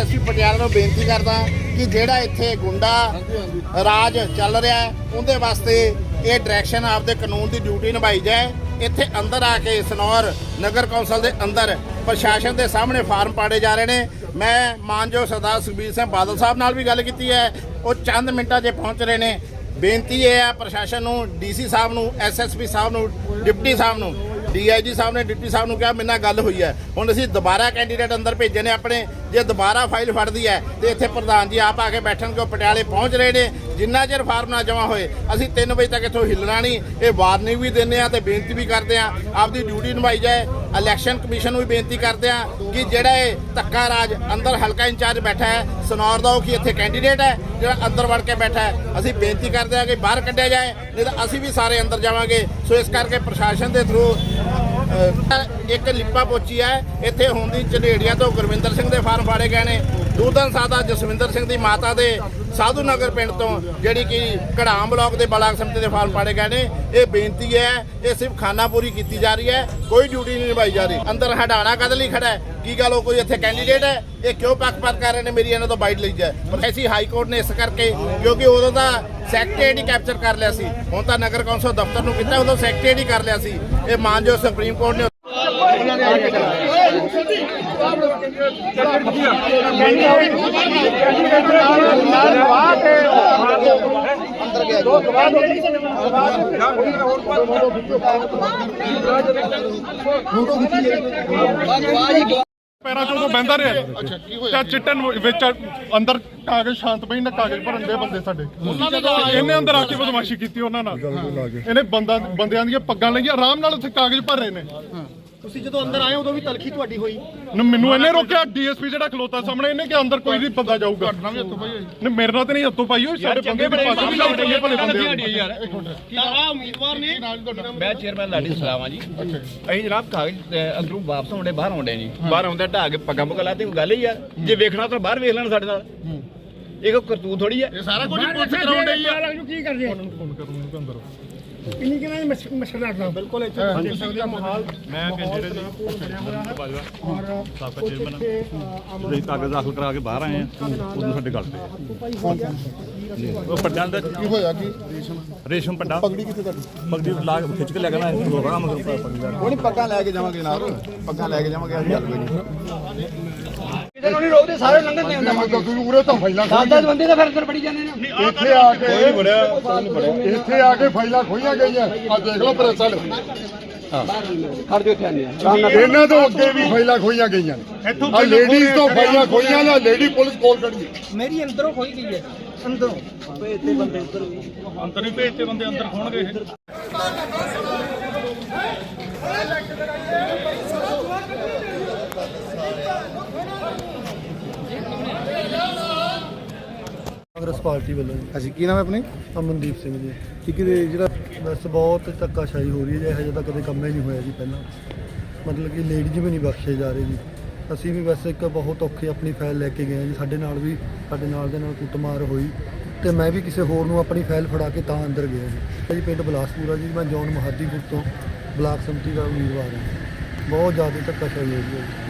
SSP Patiala ਨੂੰ ਬੇਨਤੀ ਕਰਦਾ ਕਿ ਜਿਹੜਾ ਇੱਥੇ ਗੁੰਡਾ ਰਾਜ ਚੱਲ ਰਿਹਾ ਹੈ ਉਹਦੇ ਵਾਸਤੇ ਇਹ ਡਾਇਰੈਕਸ਼ਨ ਆਪਦੇ ਕਾਨੂੰਨ ਦੀ ਡਿਊਟੀ ਨਿਭਾਈ ਜਾਏ। ਇੱਥੇ ਅੰਦਰ ਆ ਕੇ ਸਨੌਰ ਨਗਰ ਕੌਂਸਲ ਦੇ ਅੰਦਰ ਪ੍ਰਸ਼ਾਸਨ ਦੇ ਸਾਹਮਣੇ ਫਾਰਮ ਪਾੜੇ ਜਾ ਰਹੇ ਨੇ। ਮੈਂ ਮਾਨਯੋਗ ਸਰਦਾਰ ਸੁਖਬੀਰ ਸਿੰਘ ਬਾਦਲ ਸਾਹਿਬ ਨਾਲ ਵੀ ਗੱਲ ਕੀਤੀ ਹੈ। ਉਹ ਚੰਦ ਮਿੰਟਾਂ 'ਚ ਪਹੁੰਚ ਰਹੇ ਨੇ। ਬੇਨਤੀ ਇਹ ਹੈ ਪ੍ਰਸ਼ਾਸਨ ਨੂੰ ਡੀਸੀ ਸਾਹਿਬ ਨੂੰ ਐਸਐਸਪੀ ਸਾਹਿਬ ਨੂੰ ਡਿਪਟੀ ਸਾਹਿਬ ਨੂੰ ਡੀਆਈਜੀ ਸਾਹਿਬ ਨੇ ਡਿਪਟੀ ਸਾਹਿਬ ਨੂੰ ਕਿਹਾ, ਮੇਰੇ ਨਾਲ ਗੱਲ ਹੋਈ ਹੈ। ਹੁਣ ਅਸੀਂ ਦੁਬਾਰਾ ਕੈਂਡੀਡੇਟ ਅੰਦਰ ਭੇਜੇ ਨੇ ਆਪਣੇ, ਜੇ ਦੁਬਾਰਾ ਫਾਈਲ ਫੜਦੀ ਹੈ, ਤੇ ਇੱਥੇ ਪ੍ਰਧਾਨ ਜੀ ਆਪ ਆ ਕੇ ਬੈਠਣਗੇ ਉਹ ਪਟਿਆਲੇ ਪਹੁੰਚ ਰਹੇ ਨੇ, ਜਿੰਨਾ ਚਿਰ ਫਾਰਮ ਨਾ ਜਮਾ ਹੋਏ, ਅਸੀਂ 3 ਵਜੇ ਤੱਕ ਇੱਥੋਂ ਹਿੱਲਣਾ ਨਹੀਂ, ਇਹ ਵਾਰਨਿੰਗ ਵੀ ਦਿੰਦੇ ਆ ਤੇ ਬੇਨਤੀ ਵੀ ਕਰਦੇ ਆ ਆਪਦੀ ਡਿਊਟੀ ਨਿਭਾਈ ਜਾਏ ਇਲੈਕਸ਼ਨ ਕਮਿਸ਼ਨ ਨੂੰ ਵੀ ਬੇਨਤੀ ਕਰਦੇ ਆ ਕਿ ਜਿਹੜਾ ਇਹ ਧੱਕਾ ਰਾਜ ਅੰਦਰ ਹਲਕਾ ਇੰਚਾਰਜ ਬੈਠਾ ਹੈ ਸਨੌਰ ਦਾ ਉਹ ਕੀ ਇੱਥੇ ਕੈਂਡੀਡੇਟ ਹੈ, ਜਿਹੜਾ ਅੰਦਰ ਵੜ ਕੇ ਬੈਠਾ ਹੈ, ਅਸੀਂ ਬੇਨਤੀ ਕਰਦੇ ਆ ਕਿ ਬਾਹਰ ਕੱਢਿਆ ਜਾਏ, ਨਹੀਂ ਤਾਂ ਅਸੀਂ ਵੀ ਸਾਰੇ ਅੰਦਰ ਜਾਵਾਂਗੇ। ਸੋ ਇਸ ਕਰਕੇ ਪ੍ਰਸ਼ਾਸਨ ਦੇ ਥਰੂ ਇੱਕ ਲਿਪਾ ਪੋਚੀ ਹੈ। ਇੱਥੇ ਹੁਣ ਦੀ ਝਨੇੜੀਆਂ ਤੋਂ ਗੁਰਵਿੰਦਰ ਸਿੰਘ ਦੇ ਫਾਰਮ ਫਾੜੇ ਗਏ ਨੇ। ਦੂਦਨ ਸਾਦਾ ਜਸਵਿੰਦਰ ਸਿੰਘ ਦੀ ਮਾਤਾ ਦੇ ਸਾਧੂ ਨਗਰ ਪਿੰਡ ਤੋਂ, ਜਿਹੜੀ ਕਿ ਕੜਾਮ ਬਲਾਕ ਦੇ ਬਲਾਕ ਸਮਿਤੀ ਦੇ ਫਾਰਮ ਫਾੜੇ ਗਏ ਨੇ। ਇਹ ਬੇਨਤੀ ਹੈ, ਇਹ ਸਿਰਫ ਖਾਨਾਪੂਰੀ ਕੀਤੀ ਜਾ ਰਹੀ ਹੈ। ਕੋਈ ਡਿਊਟੀ ਨਹੀਂ ਨਿਭਾਈ ਜਾ ਰਹੀ। ਅੰਦਰ ਹਟਾਣਾ ਕਦ ਲਈ ਖੜਾ ਹੈ? ਕੀ ਗੱਲ ਉਹ ਕੋਈ ਇੱਥੇ ਕੈਂਡੀਡੇਟ ਹੈ? ਇਹ ਕਿਉਂ ਪੱਖਪਾਤ ਕਰ ਰਹੇ ਨੇ? ਮੇਰੀ ਇਹਨਾਂ ਤੋਂ ਬਾਈਟ ਲਈ ਜਾਏ ਪਰ ਐਸੀ ਹਾਈ ਕੋਰਟ ਨੇ ਇਸ ਕਰਕੇ, ਕਿਉਂਕਿ ਉਦੋਂ ਤਾਂ ਸੈਕਟਰੀਏਟ ਹੀ ਕੈਪਚਰ ਕਰ ਲਿਆ ਸੀ। ਹੁਣ ਤਾਂ ਨਗਰ ਕੌਂਸਲ ਦਫ਼ਤਰ ਨੂੰ ਕੀਤਾ, ਉਦੋਂ ਸੈਕਟਰੀਏਟ ਹੀ ਕਰ ਲਿਆ ਸੀ। ਇਹ ਮਾਨਯੋਗ ਸੁਪਰੀਮ ਕੋਰਟ ਨੇ ਪੈਰਾਂ ਚੋਂ ਤੋਂ ਬਹਿੰਦਾ ਰਿਹਾ। ਅੱਛਾ ਕੀ ਚਿੱਟਨ ਵਿੱਚ ਅੰਦਰ ਕਾਗਜ਼ ਸ਼ਾਂਤ ਪਈ ਨਾ ਕਾਗਜ਼ ਭਰਨ ਦੇ ਬੰਦੇ ਸਾਡੇ। ਇਹਨੇ ਅੰਦਰ ਆ ਕੇ ਬਦਮਾਸ਼ੀ ਕੀਤੀ ਉਹਨਾਂ ਨਾਲ। ਇਹਨੇ ਬੰਦਾ ਬੰਦਿਆਂ ਦੀਆਂ ਪੱਗਾਂ ਲਈਆਂ, ਆਰਾਮ ਨਾਲ ਉੱਥੇ ਕਾਗਜ਼ ਭਰ ਰਹੇ ਨੇ। ਤੁਸੀਂ ਜਦੋਂ ਅੰਦਰ ਆਏ ਉਦੋਂ ਵੀ ਤਲਖੀ ਤੁਹਾਡੀ ਹੋਈ। ਨ- ਮੈਨੂੰ ਇਹਨੇ ਰੋਕਿਆ ਡੀਐਸਪੀ ਜਿਹੜਾ ਖਲੋਤਾ ਸਾਹਮਣੇ ਇਹਨੇ ਕਿ ਅੰਦਰ ਕੋਈ ਨਹੀਂ ਬੰਦਾ ਜਾਊਗਾ। ਨਹੀਂ ਮੇਰੇ ਨਾਲ ਤੇ ਨਹੀਂ ਹੱਥੋਂ ਪਾਈ ਹੋਈ ਸਾਡੇ ਬੰਦੇ ਵੀ ਲਾਈ ਪਈ ਹੈ ਭਲੇ ਬੰਦੇ ਯਾਰ? ਆ ਉਮੀਦਵਾਰ ਨੇ ਮੈਂ ਚੇਅਰਮੈਨ ਲਾਡੀ ਸਲਾਮਾ ਜੀ। ਅਸੀਂ ਜਨਾਬ ਕਾਗਜ਼ ਅੰਦਰੋਂ ਵਾਪਸ ਆਉਂਦੇ ਬਾਹਰ ਆਉਂਦੇ ਜੀ। ਬਾਹਰ ਆਉਂਦੇ ਢਾ ਕੇ ਪੱਗਾਂ ਪੁੱਗਾਂ ਲਾਤੇ ਕੋਈ ਗੱਲ ਹੀ ਯਾਰ ਜੇ ਵੇਖਣਾ ਤਾਂ ਬਾਹਰ ਵੇਖ ਲੈਣ ਸਾਡੇ ਨਾਲ। ਇਹ ਕੋਈ ਕਰਤੂਤ ਥੋੜੀ ਹੈ ਸਾਰਾ ਕੁਝ ਪੁਲਿਸ ਕਰਾਉਣ ਡਈ ਆ। ਕੀ ਕਰਦੇ ਫੋਨ ਕਰੂੰਗਾ ਅੰਦਰ ਇੰਨੀ ਕਿਵੇਂ ਮਸ਼ਰ ਲੜਦਾ ਬਿਲਕੁਲ ਇੱਥੇ ਦੇਖ ਸਕਦੇ ਹੋ ਮਾਹੌਲ। ਮੈਂ ਕੈਂਡੀਡੇਟ ਔਰ ਸਾਬਕਾ ਚੇਅਰਮੈਨ ਅਸੀਂ ਕਾਗਜ਼ ਦਾਖਲ ਕਰਾ ਕੇ ਬਾਹਰ ਆਏ ਆ ਉਦੋਂ ਸਾਡੇ ਗੱਲ ਤੇ। ਉਹ ਪੱਡਾਂ ਦਾ ਕੀ ਹੋਇਆ ਕੀ? ਰੇਸ਼ਮ ਪੱਡਾ ਪਗੜੀ ਕਿੱਥੇ ਤੁਹਾਡੀ? ਪਗੜੀ ਲਾ ਕੇ ਖਿੱਚ ਕੇ ਲੈ ਗਿਆ ਮੈਂ ਰੋਕਣਾ ਮਗਰ ਪਗੜੀ ਦਾ ਕੋਈ ਨਹੀਂ ਪੱਗਾਂ ਲੈ ਕੇ ਜਾਵਾਂਗੇ ਜਨਾਬ ਪੱਗਾਂ ਲੈ ਕੇ ਜਾਵਾਂਗੇ ਅਸੀਂ ਹੱਲ ਕੋਈ ਨਹੀਂ ਕਿਸੇ ਨੂੰ ਨਹੀਂ ਰੋਕਦੇ ਸਾਰੇ ਲੰਘਣ ਦੇ ਹੁੰਦਾ ਤੁਸੀਂ ਉਰੇ ਤਾਂ ਫਾਈਲਾਂ 10 ਬੰਦੇ ਤਾਂ ਫਿਰ ਅੰਦਰ ਬੜੀ ਜਾਂਦੇ ਨੇ। ਇੱਥੇ ਆ ਕੇ ਕੋਈ ਬੜਿਆ ਇੱਥੇ ਆ ਕੇ ਫਾਈਲਾਂ ਖੋਈਆਂ ਗਈਆਂ। ਆ ਦੇਖ ਲਓ ਪ੍ਰੈਸ ਵਾਲੇ। ਖੜ ਜੋ ਇੱਥੇ ਆਨੇ ਇਹਨਾਂ ਤੋਂ ਅੱਗੇ ਵੀ ਫਾਈਲਾਂ ਖੋਈਆਂ ਗਈਆਂ ਆ ਲੇਡੀਜ਼ ਤੋਂ ਫਾਈਲਾਂ ਖੋਈਆਂ ਨਾ ਲੇਡੀ ਪੁਲਿਸ ਕੋਲ ਖੜੀ ਹੈ? ਮੇਰੀ ਅੰਦਰੋਂ ਖੋਈ ਗਈ ਹੈ। ਅੰਦਰੋਂ। ਇੱਥੇ ਬੰਦੇ ਉੱਧਰ ਵੀ ਅੰਦਰ ਹੀ ਭੇਜਤੇ ਬੰਦੇ ਅੰਦਰ ਖੋਣਗੇ ਇਹ। ਕਾਂਗਰਸ ਪਾਰਟੀ ਵੱਲੋਂ ਜੀ। ਅਸੀਂ ਕੀ ਨਾਮ ਹੈ ਆਪਣੀ? ਅਮਨਦੀਪ ਸਿੰਘ ਜੀ। ਕਿਉਂਕਿ ਇਹ ਜਿਹੜਾ ਬਸ ਬਹੁਤ ਧੱਕਾਸ਼ਾਹੀ ਹੋ ਰਹੀ ਹੈ ਜਿਹੋ ਜਿਹਾ ਤਾਂ ਕਦੇ ਕੰਮ ਹੀ ਨਹੀਂ ਹੋਇਆ ਜੀ ਪਹਿਲਾਂ। ਮਤਲਬ ਕਿ ਲੇਡੀਜ਼ ਵੀ ਨਹੀਂ ਬਖਸ਼ੇ ਜਾ ਰਹੇ ਜੀ। ਅਸੀਂ ਵੀ ਵੈਸੇ ਇੱਕ ਬਹੁਤ ਔਖੇ ਆਪਣੀ ਫਾਈਲ ਲੈ ਕੇ ਗਏ ਹਾਂ ਜੀ। ਸਾਡੇ ਨਾਲ ਵੀ ਸਾਡੇ ਨਾਲ ਦੇ ਨਾਲ ਕੁੱਟਮਾਰ ਹੋਈ। ਤੇ ਮੈਂ ਵੀ ਕਿਸੇ ਹੋਰ ਨੂੰ ਆਪਣੀ ਫਾਈਲ ਫੜਾ ਕੇ ਤਾਂ ਅੰਦਰ ਗਿਆ ਜੀ। ਜੀ ਪਿੰਡ ਬਲਾਸਪੁਰਾ ਜੀ ਮੈਂ ਜੌਨ ਮਹਾਦੀਪੁਰ ਤੋਂ ਬਲਾਕ ਸੰਮਤੀ ਦਾ ਉਮੀਦਵਾਰ ਹਾਂ। ਬਹੁਤ ਜ਼ਿਆਦਾ ਧੱਕਾਸ਼ਾਹੀ ਹੋ ਰਹੀ ਹੈ ਜੀ।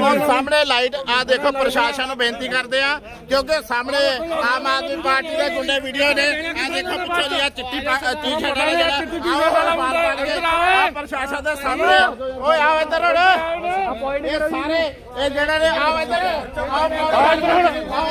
ਔਰ ਸਾਹਮਣੇ ਲਾਈਟ ਆ ਦੇਖੋ ਪ੍ਰਸ਼ਾਸਨ ਨੂੰ ਬੇਨਤੀ ਕਰਦੇ ਆ ਕਿਉਂਕਿ ਸਾਹਮਣੇ ਆਮ ਆਦਮੀ ਪਾਰਟੀ ਦੇ ਗੁੰਡੇ ਵੀਡੀਓ ਨੇ ਆ ਦੇਖੋ ਪਿੱਛੇ ਦੀ ਆ ਚਿੱਟੀ ਟੀ-ਸ਼ਰਟ ਵਾਲਾ ਜਿਹੜਾ ਪ੍ਰਸ਼ਾਸਨ ਦੇ ਸਾਹਮਣੇ ਓਏ ਆਓ ਇੱਧਰ ਇਹ ਸਾਰੇ ਇਹ ਜਿਹੜੇ ਨੇ ਆਓ ਇੱਧਰ ਆਓ ਆਓ